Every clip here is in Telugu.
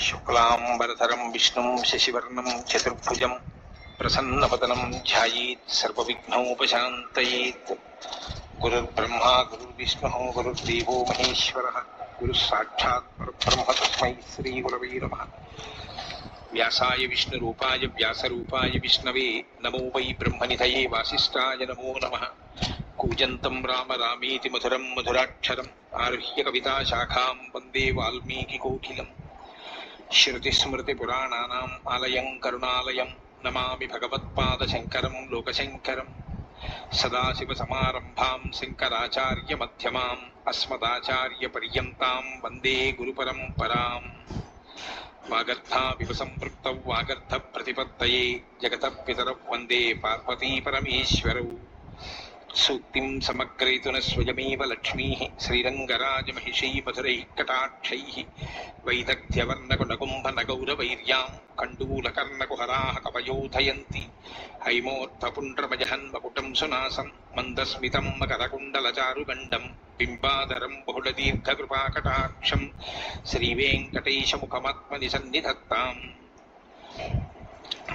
शुक्लांबरधरम विष्णु, शशिवर्ण, चतुर्भुज प्रसन्न पतनम ध्यानोपात गुरुर्ब्रह्मा, गुरुर्विष्णु, गुरुर्देव महेश्वर गुरुः तस्म परब्रह्म तस्मै श्रीगुरवे नमः। व्यासाय विष्णुरूपाय, व्यासरूपाय विष्णवे, नमो वै ब्रह्म ब्रह्मनिधये वासिष्ठाय नमो नम। कूजन्तं राम मधुरम मधुरं आरह्य आरुह्य कविताशाखां वंदे वाल्मीकिकोकिलम् శృతిస్మృతిపురాణానాం ఆలయం కరుణాలయం నమామి భగవత్పాదశంకరం లోకశంకరం సదాశివసమారంభాం శంకరాచార్యమధ్యమాం అస్మదాచార్యపర్యంతాం వందే గురుపరంపరాం వాగర్థావివ సంపృక్తౌ వాగర్థ ప్రతిపత్తయే జగత పితరౌ వందే పార్వతీ పరమేశ్వరౌ సూక్తిం సమగ్రయితున స్వయమేవ లక్ష్మీ శ్రీరంగరాజమహిషీ మధురైः కటాక్షైः వైదగ్ధ్యవర్ణకునకుంభనగౌరవైర్యాం కండూలకర్ణకుహరాः కవయోధయంతి హైమోర్థపుండ్రమజహన్మకుటం సునాసం మందస్మితం మకరకుండలచారుగండం బింబాధరం బహుళదీర్ఘకృపాకటాక్షం శ్రీవేంకటేశముఖమాత్మని సన్నిధత్తాం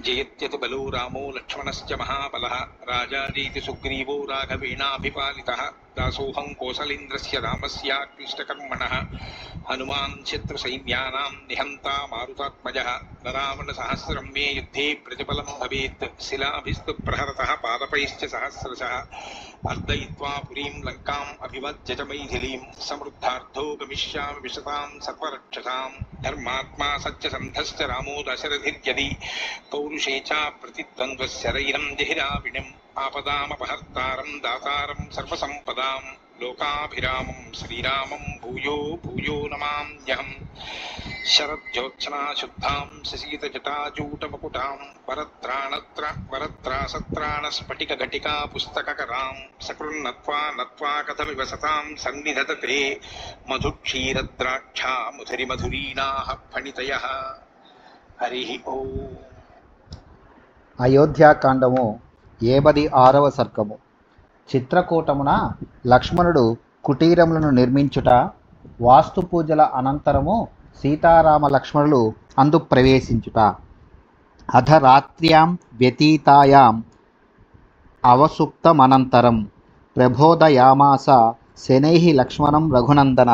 जयत्यति तो बलो रामो लक्ष्मणश्च महाबलः। राजारीति सुग्रीवो राघवेणाभिपालितः। दासोऽहं कोसलेन्द्रस्य रामस्याक्लिष्टकर्मणः हनुमान् शत्रुसैन्यानां मारुतात्मज मारुतात्मजः। नरावणसहस्रं मे युद्धे प्रतिफलं भवेत्। शिलाभिस्तु प्रहरतः पादपैश्च सहस्रशः। अर्दय्वा पुरी लंका अभिवज्य मैथिली समृद्धाधो समृद्धार्थो विशता सर्वक्षसा धर्मात्मा सच्च सन्धश्च रामो दशरथिर्यदि। तो पौरुषेचा प्रतिद्वन्द्वस्यरयिनम् देहिराविणम् आपदामपहर्तारम् दातारम् सर्वसम्पदाम् लोकाभिरामम् श्रीरामम् भूयो भूयो नमाम्यहम् शरज्योत्सनाशुद्धाम् शशीतजटाजूटमकुटाम् वरत्राणत्र అయోధ్యాకాండము ఏబది ఆరవ సర్గము. చిత్రకూటమున లక్ష్మణుడు కుటీరములను నిర్మించుట వాస్తు పూజల అనంతరము సీతారామ లక్ష్మణులు అందు ప్రవేశించుట. అధరాత్ర్యాం వ్యతీతాయాం అవసుప్తమనంతరం ప్రబోధయామాస శనై లక్ష్మణం రఘునందన.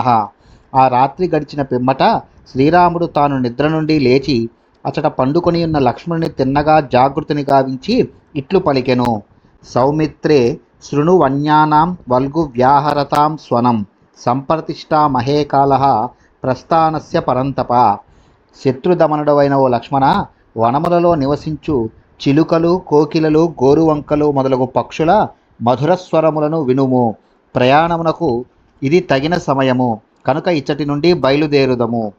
ఆ రాత్రి గడిచిన పిమ్మట శ్రీరాముడు తాను నిద్ర నుండి లేచి అచట పండుకొని ఉన్న లక్ష్మణుని తిన్నగా జాగృతిని గావించి ఇట్లు పలికెను. సౌమిత్రే శృణు వన్యానాం వల్గు వ్యాహరతాం స్వనం సంప్రతిష్టా మహేకాల ప్రస్థానస్య పరంతప. శత్రుదమనుడవైన ఓ లక్ష్మణ వనములలో నివసించు చిలుకలు కోకిలలు గోరువంకలు మొదలగు పక్షుల మధుర స్వరములను వినుము. ప్రయాణమునకు ఇది తగిన సమయము. కనుక ఇచ్చటి నుండి బయలుదేరుదము.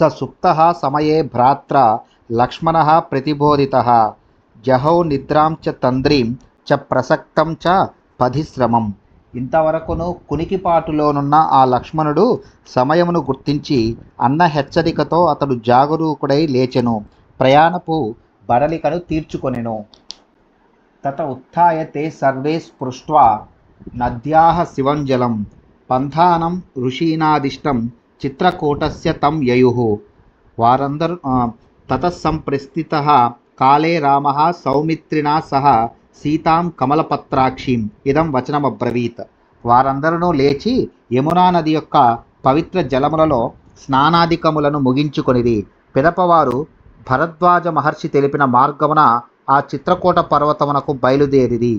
స సుప్త సమయే భ్రాత్ర లక్ష్మణ ప్రతిబోధిత జహౌ నిద్రాం చ తంద్రీం చ ప్రసక్తం చ పధిశ్రమం. ఇంతవరకును కునికిపాటులోనున్న ఆ లక్ష్మణుడు సమయమును గుర్తించి అన్న హెచ్చరికతో అతడు జాగరూకుడై లేచెను. ప్రయాణపు బడలికను తీర్చుకొనెను. తత ఉత్థాయతే సర్వే స్పృష్ట్వా నద్యాః శివం జలం. పంథానం ఋషీనాదిష్టం చిత్రకూటస్య తం యయుః. వారందరూ తతసంప్రస్థిత కాళే రామ సౌమిత్రినా సహ సీతాం కమలపత్రాక్షిం. ఇదం వచనమబ్రవీత్. వారందరూ లేచి యమునా నది యొక్క పవిత్ర జలములలో స్నానాధికములను ముగించుకొనిది. పిదపవారు భరద్వాజ మహర్షి తెలిపిన మార్గమున ఆ చిత్రకూట పర్వతమునకు బయలుదేరిది.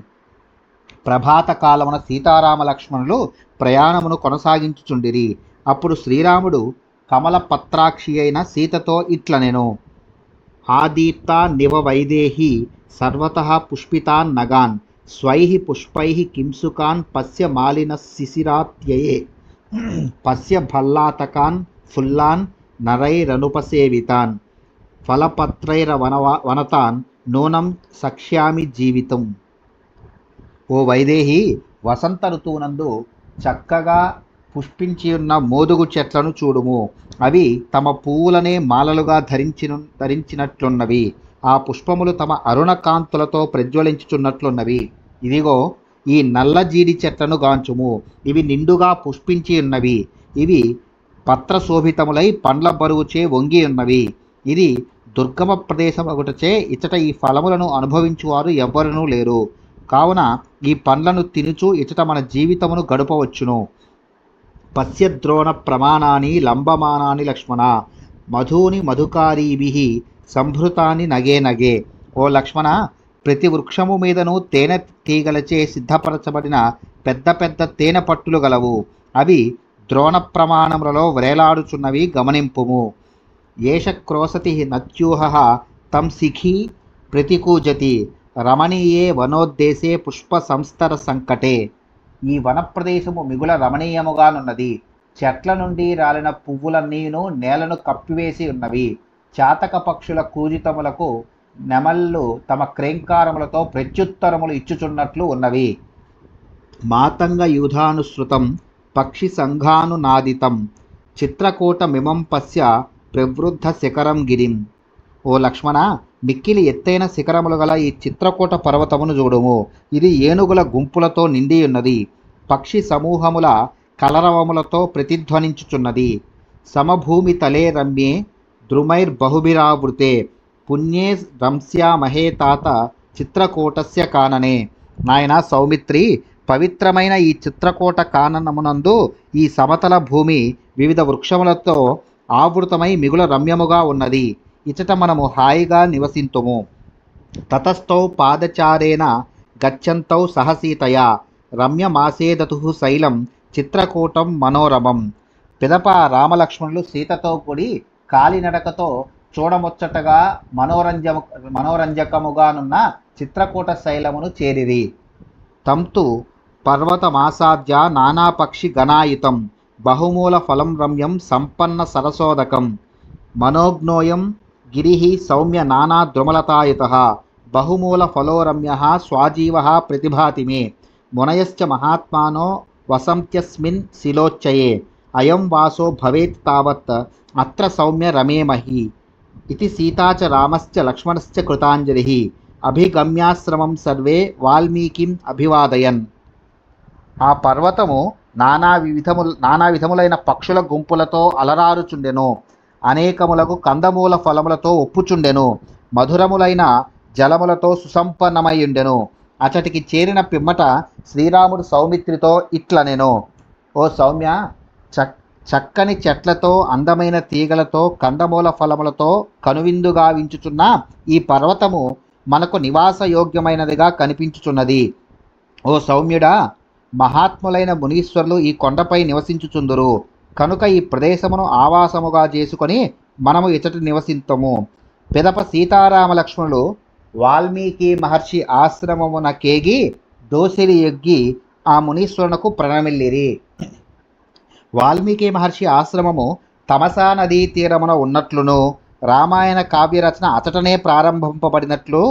ప్రభాత కాలమున సీతారామ లక్ష్మణులు ప్రయాణమును కొనసాగించుచుండిరి. అప్పుడు శ్రీరాముడు కమల పత్రాక్షి అయిన సీతతో ఇట్లనెను ఆదీప్త నివ వైదేహి సర్వత పుష్పితాన్ నగాన్ స్వై పుష్పై కింసుకాన్ పశ్య మాలిన శిశిరాత్యయే. పశ్య భల్లాతకాన్ ఫుల్లాన్ నరైరనుపసేవితాన్ ఫలపత్రైరవనవా వనతాన్ నూనం సక్ష్యామి జీవితం. ఓ వైదేహి వసంత ఋతువునందు చక్కగా పుష్పించి ఉన్న మోదుగు చెట్లను చూడుము. అవి తమ పువ్వులనే మాలలుగా ధరించిన ధరించినట్లున్నవి. ఆ పుష్పములు తమ అరుణ కాంతులతో ప్రజ్వలించుచున్నట్లున్నవి. ఇదిగో ఈ నల్ల జీడి చెట్లను గాంచుము. ఇవి నిండుగా పుష్పించి ఉన్నవి. ఇవి పత్రశోభితములై పండ్ల బరువుచే వంగి ఉన్నవి. ఇది దుర్గమ ప్రదేశం ఒకటచే ఇచ్చట ఈ ఫలములను అనుభవించువారు ఎవ్వరునూ లేరు. కావున ఈ పండ్లను తినుచు ఇచ్చట మన జీవితమును గడపవచ్చును. పశ్యద్రోణ ప్రమాణాని లంబమానాని లక్ష్మణ మధూని మధుకారీభి సంభృతాని నగే నగే. ఓ లక్ష్మణ ప్రతి వృక్షము మీదను తేనె తీగలచే సిద్ధపరచబడిన పెద్ద పెద్ద తేనె పట్టులు గలవు. అవి ద్రోణ ప్రమాణములలో వ్రేలాడుచున్నవి గమనింపుము. ఏష క్రోసతి నత్యూహ తం సిఖి ప్రతికూజతి. రమణీయే వనోద్దేశే పుష్ప సంస్తర సంకటే. ఈ వన ప్రదేశము మిగుల రమణీయముగానున్నది. చెట్ల నుండి రాలిన పువ్వులన్నీను నేలను కప్పివేసి ఉన్నవి. చాతక పక్షుల కూజితములకు నెమళ్ళు తమ క్రేంకారములతో ప్రత్యుత్తరములు ఇచ్చుచున్నట్లు ఉన్నవి. మాతంగ యూధానుసృతం పక్షి సంఘానునాదితం చిత్రకూటమిమం పశ్య ప్రవృద్ధ శిఖరం గిరిం. ఓ లక్ష్మణ మిక్కిలి ఎత్తైన శిఖరములు గల ఈ చిత్రకూట పర్వతమును చూడుము. ఇది ఏనుగుల గుంపులతో నిండియున్నది పక్షి సమూహముల కలరవములతో ప్రతిధ్వనించుచున్నది. సమభూమి తలే రమ్యే ద్రుమైర్బహుభిరావృతే పుణ్యే రంస్యామహే తాత చిత్రకూటస్య కాననే. నాయన సౌమిత్రి పవిత్రమైన ఈ చిత్రకూట కాననమునందు ఈ సమతల భూమి వివిధ వృక్షములతో ఆవృతమై మిగుల రమ్యముగా ఉన్నది. ఇచట మనము హాయిగా నివసింతుము. తతస్థౌ పాదచారేణ గచ్చంతౌ సహసీతయా రమ్యమాసేదతు శైలం చిత్రకూటం మనోరమం. పిదప రామలక్ష్మణులు సీతతో కూడి కాలినడకతో చూడముచ్చటగా మనోరంజము మనోరంజకముగానున్న చిత్రకూట శైలమును చేరిరి. తంతు పర్వతమాసాద్య నానాపక్షి గణాయుతం. బహుమూల ఫలం రమ్యం సంపన్న సరసోదకం. మనోజ్ఞోయం గిరి సౌమ్య నానా ద్రుమలతాయుత బహుమూల ఫలోరమ్య స్వాజీవ ప్రతిభాతి మే మునయశ్చ మహాత్మానో వసంత్యస్మిన్ శిలోచ్చయే అయం వాసో భవేత్ తావత్ అత్ర సౌమ్య రమేమహి ఇది సీతా చ రామశ్చ లక్ష్మణశ్చ కృతాంజలి అభిగమ్యాశ్రమం సర్వే వాల్మీకిం అభివాదయన్. ఆ పర్వతము నానా విధము నానా విధములైన పక్షుల గుంపులతో అలరారుచుండెను. అనేకములకు కందమూల ఫలములతో ఒప్పుచుండెను. మధురములైన జలములతో సుసంపన్నమైయుండెను అతటికి చేరిన పిమ్మట శ్రీరాముడు సౌమిత్రితో ఇట్లనెను. ఓ సౌమ్య చక్ చక్కని చెట్లతో అందమైన తీగలతో కందమూల ఫలములతో కనువిందుగా వించుచున్న ఈ పర్వతము మనకు నివాసయోగ్యమైనదిగా కనిపించుచున్నది. ఓ సౌమ్యుడా మహాత్ములైన మునీశ్వరులు ఈ కొండపై నివసించుచుందురు. కనుక ఈ ప్రదేశమును ఆవాసముగా చేసుకొని మనము ఇచ్చట నివసింతము. పిదప సీతారామ లక్ష్మణులు వాల్మీకి మహర్షి ఆశ్రమమున కేగి దోసిలి ఎగ్గి ఆ మునీశ్వరునకు ప్రణమిల్లిరి. వాల్మీకి మహర్షి ఆశ్రమము తమసా నదీ తీరమున ఉన్నట్లును రామాయణ కావ్యరచన అచటనే ప్రారంభింపబడినట్లు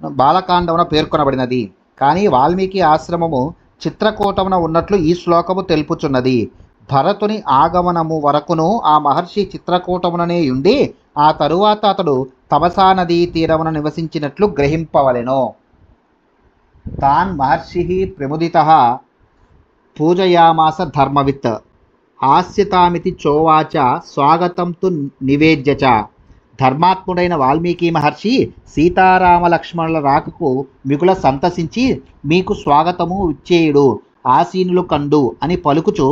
బాలకాండమున పేర్కొనబడినది. కానీ వాల్మీకి ఆశ్రమము చిత్రకూటమున ఉన్నట్లు ఈ శ్లోకము తెలుపుచున్నది. భరతుని ఆగమనము వరకును ఆ మహర్షి చిత్రకూటముననే ఉండి ఆ తరువాత అతడు తమసా నదీ తీరమున నివసించినట్లు గ్రహింపవలెను. తాన్ మహర్షి ప్రముదిత పూజయామాస ధర్మవిత్. హాస్యతామితి చోవాచ స్వాగతం తు నివేద్య ధర్మాత్ముడైన వాల్మీకి మహర్షి సీతారామ లక్ష్మణుల రాకకు మిగుల సంతసించి మీకు స్వాగతము ఇచ్చేయుడు ఆసీనులు కండు అని పలుకుచు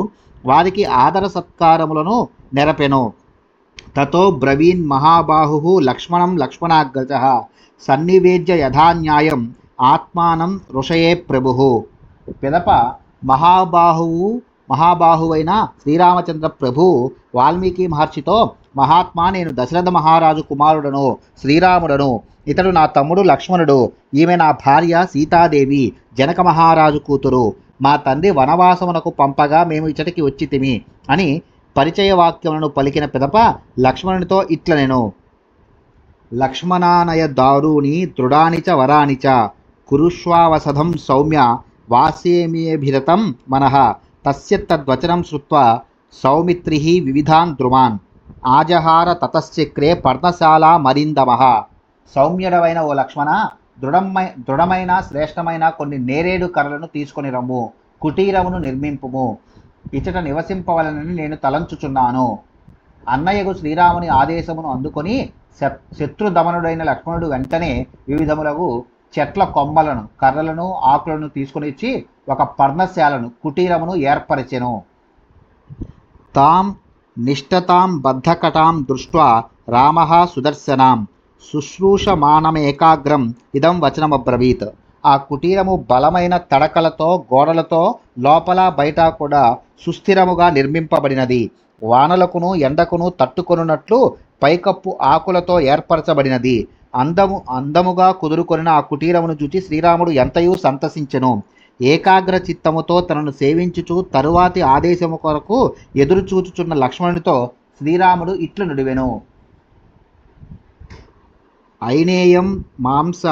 వారికి ఆదర సత్కారములను నెరపెను. తతో బ్రవీన్ మహాబాహు లక్ష్మణం లక్ష్మణాగ్రజ సన్నివేద్య యథాన్యాయం ఆత్మానం ఋషయే ప్రభు. పిదప మహాబాహువు మహాబాహువైన శ్రీరామచంద్ర ప్రభు వాల్మీకి మహర్షితో మహాత్మా నేను దశరథ మహారాజు కుమారుడను శ్రీరాముడను ఇతడు నా తమ్ముడు లక్ష్మణుడు ఈమె నా భార్య సీతాదేవి జనక మహారాజు కూతురు మా తండ్రి వనవాసమునకు పంపగా మేము ఇచ్చటికి వచ్చితిమి అని పరిచయ వాక్యములను పలికిన పిదప లక్ష్మణునితో ఇట్ల నేను లక్ష్మణానయ దారుని దృఢానిచ వరానిచ వరాని చ కురుష్వావసధం సౌమ్య వాసేమియభిరతం మనః తస్య తద్వచనం శ్రుత్వా సౌమిత్రి వివిధాన్ ద్రుమాన్ ఆజహార తతశ్చక్రే పర్ణశాలా మరిందమ. సౌమ్యుడవైన ఓ లక్ష్మణ దృఢమై దృఢమైన శ్రేష్టమైన కొన్ని నేరేడు కర్రలను తీసుకొని రమ్ము. కుటీరమును నిర్మింపుము. ఇచ్చట నివసింపవలనని నేను తలంచుచున్నాను. అన్నయ్యకు శ్రీరాముని ఆదేశమును అందుకొని శత్రుదమనుడైన లక్ష్మణుడు వెంటనే వివిధములకు చెట్ల కొమ్మలను కర్రలను ఆకులను తీసుకొని ఇచ్చి ఒక పర్ణశాలను కుటీరమును ఏర్పరిచెను. తాం నిష్టతాం బద్ధకటాం దృష్ట్వా రామ సుదర్శనాం. శుశ్రూషమానమేకాగ్రం ఇదం వచనమబ్రవీత్. ఆ కుటీరము బలమైన తడకలతో గోడలతో లోపల బయట కూడా సుస్థిరముగా నిర్మింపబడినది. వానలకును ఎండకును తట్టుకొనున్నట్లు పైకప్పు ఆకులతో ఏర్పరచబడినది. అందము అందముగా కుదురుకొనిన ఆ కుటీరమును చూచి శ్రీరాముడు ఎంతయూ సంతసించెను. ఏకాగ్ర చిత్తముతో తనను సేవించుచు తరువాతి ఆదేశము కొరకు ఎదురుచూచుచున్న లక్ష్మణునితో శ్రీరాముడు ఇట్లు నుడివెను. ఐనేయం మాంస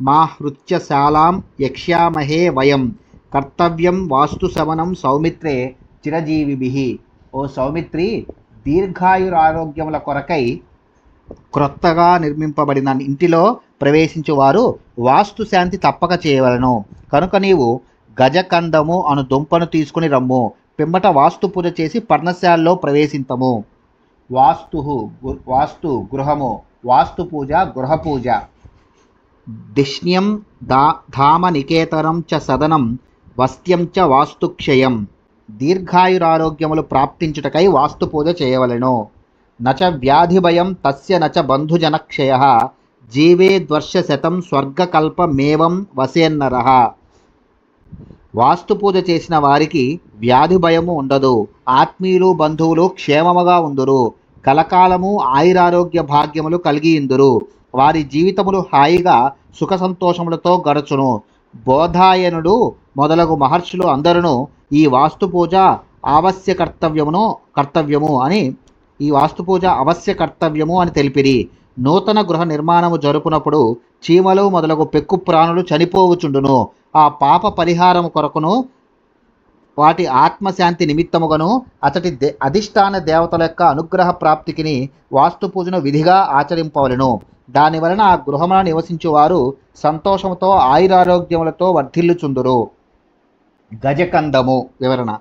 మాహృత్యశాలాం యక్ష్యామహే వయం. కర్తవ్యం వాస్తు శవనం సౌమిత్రే చిరజీవిభి. ఓ సౌమిత్రి దీర్ఘాయురారోగ్యముల కొరకై క్రొత్తగా నిర్మింపబడిన ఇంటిలో ప్రవేశించువారు వాస్తు శాంతి తప్పక చేయవలను. కనుక నీవు గజకందము అను దుంపను తీసుకుని రమ్ము. పిమ్మట వాస్తు పూజ చేసి పర్ణశాలలో ప్రవేశింతము. వాస్తు గు- వాస్తు గృహము. వాస్తు పూజ గృహ పూజ. దిష్ణ్యం దా ధామనికేతనం చ సదనం వస్త్యం చ వాస్తుక్షయం. దీర్ఘాయురారోగ్యములు ప్రాప్తించుటకై వాస్తు పూజ చేయవలెను. నచ వ్యాధిభయం తస్య నచ బంధుజనక్షయ. జీవే శతం స్వర్గకల్పమేవం వసేన్నర. వాస్తు పూజ చేసిన వారికి వ్యాధి భయము ఉండదు. ఆత్మీయులు బంధువులు క్షేమముగా ఉందురు. కలకాలము ఆయురారోగ్య భాగ్యములు కలిగి ఇందురు. వారి జీవితములు హాయిగా సుఖ సంతోషములతో గడచును. బోధాయనుడు మొదలగు మహర్షులు అందరూ ఈ వాస్తు పూజ ఆవశ్య కర్తవ్యమును కర్తవ్యము అని ఈ వాస్తు పూజ అవశ్య కర్తవ్యము అని తెలిపిరి. నూతన గృహ నిర్మాణము జరుపునప్పుడు చీమలు మొదలగు పెక్కు ప్రాణులు చనిపోవుచుండును. ఆ పాప పరిహారము కొరకును వాటి ఆత్మశాంతి నిమిత్తముగాను అతటి దే అధిష్టాన దేవతల యొక్క అనుగ్రహ ప్రాప్తికిని వాస్తు పూజను విధిగా ఆచరింపవలెను. దాని వలన ఆ గృహమున నివసించువారు వారు సంతోషముతో ఆయురారోగ్యములతో వర్ధిల్లుచుందురు. గజకందము వివరణ.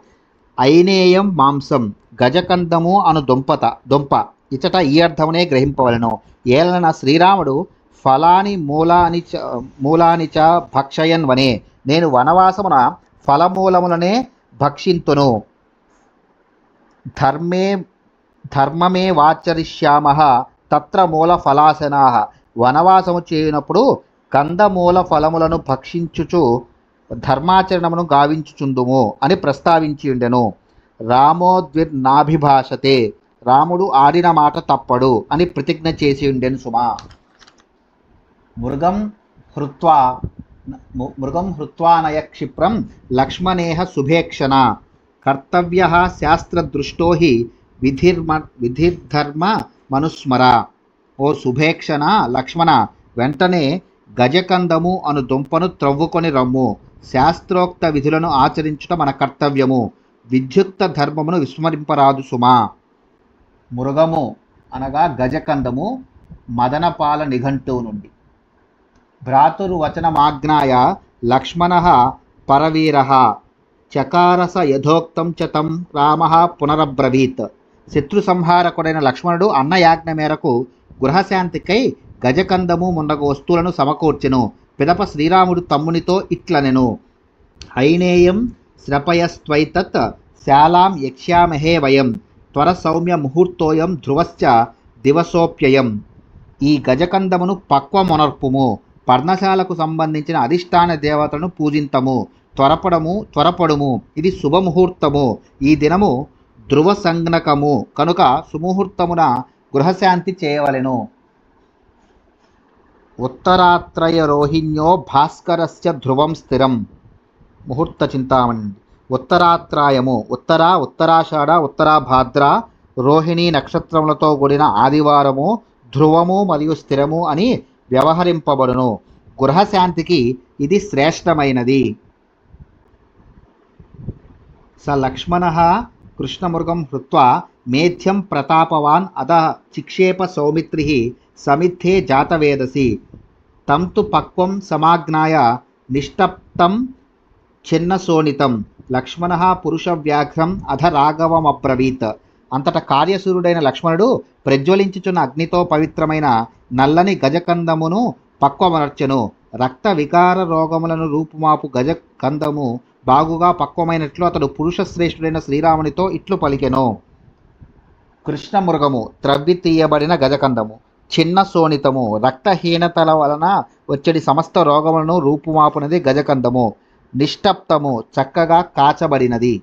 ఐనేయం మాంసం. గజకందము అను దుంపత దుంప. ఇచట ఈ అర్థమునే గ్రహింపవలను. ఏలన శ్రీరాముడు ఫలాని మూలాని చ మూలాని చ భక్షయన్ వనే నేను వనవాసమున ఫలమూలములనే భక్షింతును. ధర్మే ధర్మమే వాచరిష్యామ తత్ర మూల ఫలాసనా వనవాసము చేయనప్పుడు కందమూల ఫలములను భక్షించుచు ధర్మాచరణమును గావించుచుందుము అని ప్రస్తావించి ఉండెను. రామోద్విర్నాభిభాషతే రాముడు ఆడిన మాట తప్పడు అని ప్రతిజ్ఞ చేసి ఉండెను సుమా. మృగం హృత్వా మృగం హృత్వానయ క్షిప్రం లక్ష్మణేహ శుభేక్షణ కర్తవ్య శాస్త్రదృష్టో హి విధిర్మ విధిర్ధర్మ మనుస్మర. ఓ శుభేక్షణ లక్ష్మణ వెంటనే గజకందము అను దుంపను త్రవ్వుకొని రమ్ము. శాస్త్రోక్త విధులను ఆచరించుట మన కర్తవ్యము. విద్యుక్త ధర్మమును విస్మరింపరాదు సుమా. మృగము అనగా గజకందము మదనపాల నిఘంటువు నుండి. భ్రాతుర్వచనమాజ్ఞాయ లక్ష్మణ పరవీర చకారస యథోక్తం చ తం రామ పునరబ్రవీత్ శత్రు సంహారకుడైన లక్ష్మణుడు అన్నయాజ్ఞ మేరకు గృహశాంతికై గజకందము మున్నగు వస్తువులను సమకూర్చెను. పిదప శ్రీరాముడు తమ్మునితో ఇట్లనెను. ఐనేయం శ్రపయస్త్వైతత్ శాలాం యక్ష్యామహే వయం. త్వర సౌమ్య ముహూర్తోయం ధ్రువశ్చ దివసోప్యయం. ఈ గజకందమును పక్వమొనర్పుము. పర్ణశాలకు సంబంధించిన అధిష్టాన దేవతలను పూజింతము. త్వరపడము త్వరపడుము. ఇది శుభముహూర్తము. ఈ దినము ధ్రువ సంజ్ఞకము కనుక సుముహూర్తమున గృహశాంతి చేయవలెను. ఉత్తరాత్రయ రోహిణ్యో భాస్కరస్య ధ్రువం స్థిరం. ముహూర్త చింతామణి. ఉత్తరాత్రాయము. ఉత్తర ఉత్తరాషాఢ ఉత్తరాభాద్ర రోహిణి నక్షత్రములతో కూడిన ఆదివారము ధ్రువము మరియు స్థిరము అని వ్యవహరింపబడును. గృహశాంతికి ఇది శ్రేష్టమైనది. స లక్ష్మణ కృష్ణమృగం హృత్వా మేధ్యం ప్రతాపవాన్ అద చిక్షేప సౌమిత్రి సమిద్ధే జాతవేదసి. తం తు పక్వం సమాజ్ఞాయ నిష్టప్తం చిన్నశోణితం లక్ష్మణ పురుషవ్యాఘ్రం అధ రాఘవమబ్రవీత్. అంతట కార్యసూరుడైన లక్ష్మణుడు ప్రజ్వలించుచున్న అగ్నితో పవిత్రమైన నల్లని గజకందమును పక్వమర్చెను రక్త వికార రోగములను రూపుమాపు గజకందము. బాగుగా పక్వమైనట్లు అతడు పురుష శ్రేష్ఠుడైన శ్రీరామునితో ఇట్లు పలికెను. కృష్ణమృగము త్రవ్వి తీయబడిన గజకందము. చిన్న శోణితము రక్తహీనతల వలన వచ్చడి సమస్త రోగములను రూపుమాపునది గజకందము. నిష్టప్తము చక్కగా కాచబడినది.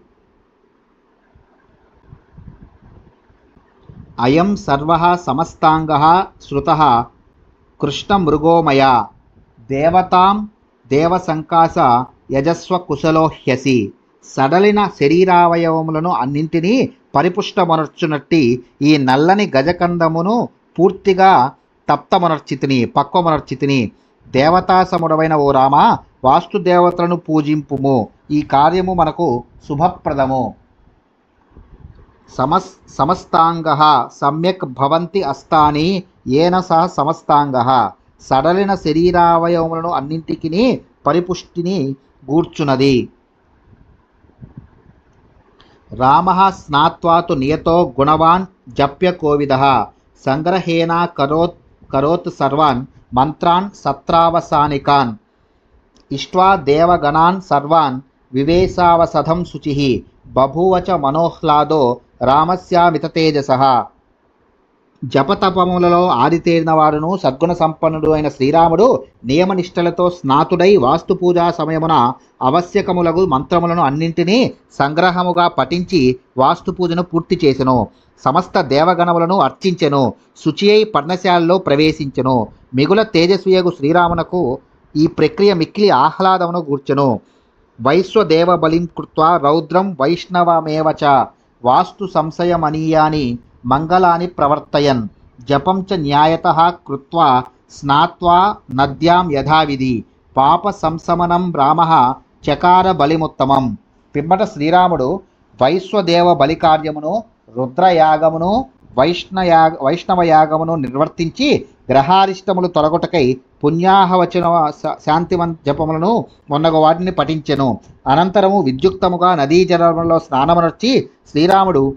అయం సర్వ సమస్తాంగ శ్రుత కృష్ణమృగోమయ దేవతాం దేవసంకాస యజస్వ కుశలోహ్యసి సడలిన శరీరావయవములను అన్నింటినీ పరిపుష్టమనర్చునట్టి ఈ నల్లని గజకందమును పూర్తిగా తప్తమనర్చితిని పక్వమనర్చితిని. దేవతాసముడవైన ఓ రామ వాస్తుదేవతలను పూజింపుము. ఈ కార్యము మనకు శుభప్రదము. సమస్ సమస్తాంగ సమ్యక్ భవంతి అస్తాని ఏన సహ సమస్తాంగ. సడలిన శరీరావయవములను అన్నింటికి పరిపుష్టిని గూర్చున్నది రామ స్నాత్వాతు నియతో గుణవాన్ జప్య కోవిద. సంగ్రహేణ కరోత్ కరోత్ సర్వాన్ మంత్రాన్ సత్రావసానికాన్. ఇష్ట్వా దేవగణాన్ సర్వాన్ వివేశావసధం శుచి. బభూవచ మనోహ్లాదో రామస్యామిత తేజస. జపతపములలో ఆదితేరిన వాడును సద్గుణ సంపన్నుడు అయిన శ్రీరాముడు నియమనిష్టలతో స్నాతుడై వాస్తు పూజా సమయమున ఆవశ్యకములగు మంత్రములను అన్నింటినీ సంగ్రహముగా పఠించి వాస్తు పూజను పూర్తి చేసెను. సమస్త దేవగణములను అర్చించెను. శుచి అయి పర్ణశాలలో ప్రవేశించెను. మిగుల తేజస్వియగు శ్రీరామునకు ఈ ప్రక్రియ మిక్కిలి ఆహ్లాదమును గూర్చెను. వైశ్వదేవ బలిం కృత్వా రౌద్రం వైష్ణవమేవచ వాస్తు సంశయమనీయాని మంగళాని ప్రవర్తయన్. జపం చ న్యాయత కృత్వా స్నాత్వా నద్యాం యథావిధి. పాప సంశమనం రామ చకార బలిముత్తమం. పిమ్మట శ్రీరాముడు వైశ్వదేవ బలికార్యమును రుద్రయాగమును వైష్ణయాగ వైష్ణవయాగమును నిర్వర్తించి గ్రహారిష్టములు తొలగొటకై పుణ్యాహవచన శా- జపములను మొన్నగ వాటిని పఠించెను. అనంతరము విద్యుక్తముగా నదీ జలములలో స్నానమునర్చి శ్రీరాముడు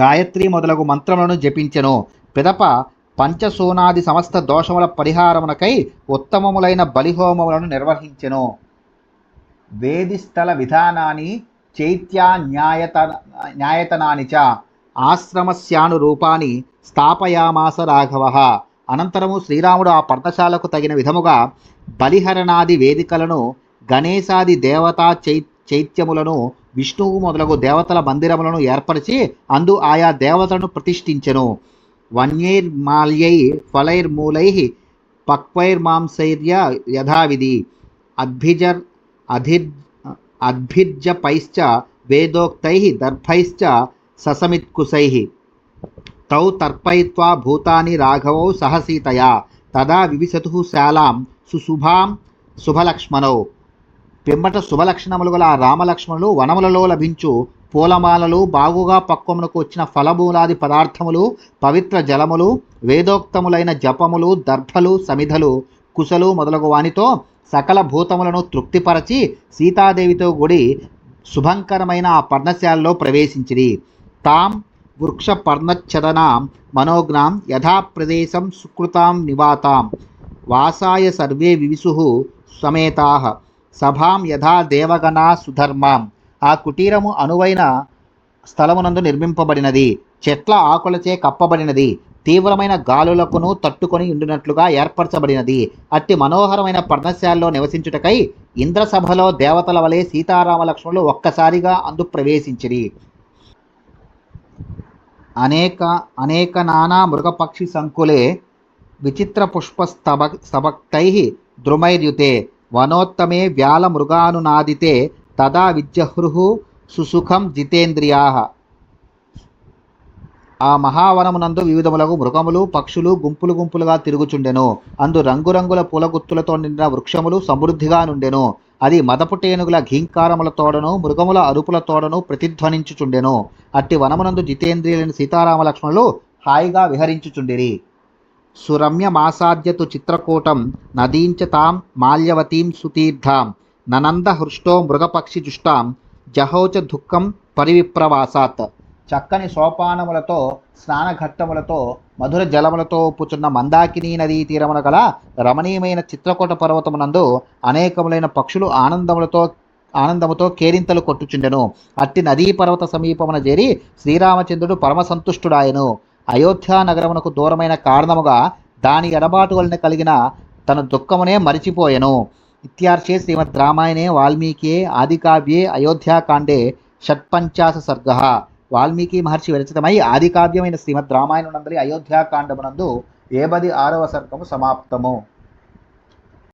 గాయత్రి మొదలగు మంత్రములను జపించెను. పిదప పంచసూనాది సమస్త దోషముల పరిహారమునకై ఉత్తమములైన బలిహోమములను నిర్వహించెను. వేదిస్థల విధానాన్ని చైత్యా న్యాయత న్యాయతనాని చ ఆశ్రమస్యానురూపాన్ని స్థాపయామాస రాఘవ. అనంతరము శ్రీరాముడు ఆ పర్ణశాలకు తగిన విధముగా బలిహరణాది వేదికలను గణేశాది దేవతా చై చైత్యములను విష్ణువు మొదలగు దేవతల మందిరములను ఏర్పరిచి అందు ఆయా దేవతలను ప్రతిష్ఠించెను. వన్యైర్మాల్యై ఫలైర్మూలై పక్వైర్మాంసైర్య యథావిధి. అద్భిజర్ అధిర్ అద్భిర్జపైశ్చ వేదోక్తై దర్భైశ్చ ససమిత్కుశై తౌ తర్పయిత్వా భూతాని రాఘవౌ సహసీతయ తదా వివిశతు శాలాం సుశుభాం శుభలక్ష్మణౌ. పిమ్మట శుభలక్షణములు గల రామలక్ష్మణులు వనములలో లభించు పూలమాలలు బాగుగా పక్వమునకు వచ్చిన ఫలమూలాది పదార్థములు పవిత్ర జలములు వేదోక్తములైన జపములు దర్భలు సమిధలు కుశలు మొదలగు వానితో సకల భూతములను తృప్తిపరచి సీతాదేవితో కూడి శుభంకరమైన ఆ పర్ణశాలలో ప్రవేశించిరి. తాం వృక్షపర్ణచ్చదనాం మనోజ్ఞాం యథాప్రదేశం సుకృతాం నివాతాం. వాసాయ సర్వే వివిశు సమేతా సభాం యథా దేవగణా సుధర్మాం. ఆ కుటీరము అనువైన స్థలమునందు నిర్మింపబడినది. చెట్ల ఆకులచే కప్పబడినది. తీవ్రమైన గాలులకును తట్టుకొని ఉండినట్లుగా ఏర్పరచబడినది. అట్టి మనోహరమైన పర్ణశాలలో నివసించుటకై ఇంద్రసభలో దేవతల వలె సీతారామ లక్ష్మణులు ఒక్కసారిగా అందు ప్రవేశించిరి. అనేక అనేక నానా మృగపక్షి సంకులే విచిత్ర పుష్ప స్తబ స్తబక్తై ద్రుమైర్యుతే. వనోత్తమే వ్యాల మృగానునాదితే తదా విద్యహృహు సుసుఖం జితేంద్రియా. ఆ మహావనమునందు వివిధములకు మృగములు పక్షులు గుంపులు గుంపులుగా తిరుగుచుండెను. అందు రంగురంగుల పూలగుత్తులతో నిండిన వృక్షములు సమృద్ధిగా నుండెను. అది మదపుటేనుగుల ఘీంకారములతోడను మృగముల అరుపుల తోడను ప్రతిధ్వనించుచుండెను. అట్టి వనమునందు జితేంద్రియులైన సీతారామ లక్ష్మణులు హాయిగా విహరించుచుండిరి. సురమ్యమాసాద్యతు చిత్రకూటం నదీంచ తాం మాల్యవతీం సుతీర్థాం ననంద హృష్టో మృగపక్షి జుష్టాం జహోచ దుఃఖం పరివిప్రవాసాత్. చక్కని సోపానములతో స్నానఘట్టములతో మధుర జలములతో పుచ్చున్న మందాకిని నదీ తీరమున గల రమణీయమైన చిత్రకూట పర్వతమునందు అనేకములైన పక్షులు ఆనందములతో ఆనందముతో కేరింతలు కొట్టుచుండెను. అట్టి నదీ పర్వత సమీపమున చేరి శ్రీరామచంద్రుడు పరమ సంతుష్టుడాయను. అయోధ్య నగరమునకు దూరమైన కారణముగా దాని ఎడబాటు వలన కలిగిన తన దుఃఖమునే మరిచిపోయెను. ఇత్యార్షే శ్రీమద్ రామాయణే వాల్మీకియే ఆదికావ్యే అయోధ్యాకాండే షట్పంచాశ సర్గ. వాల్మీకి మహర్షి విరచితమై ఆదికావ్యమైన శ్రీమద్ రామాయణం నందరి అయోధ్యాకాండమునందు ఏబది ఆరవ సర్గము సమాప్తము.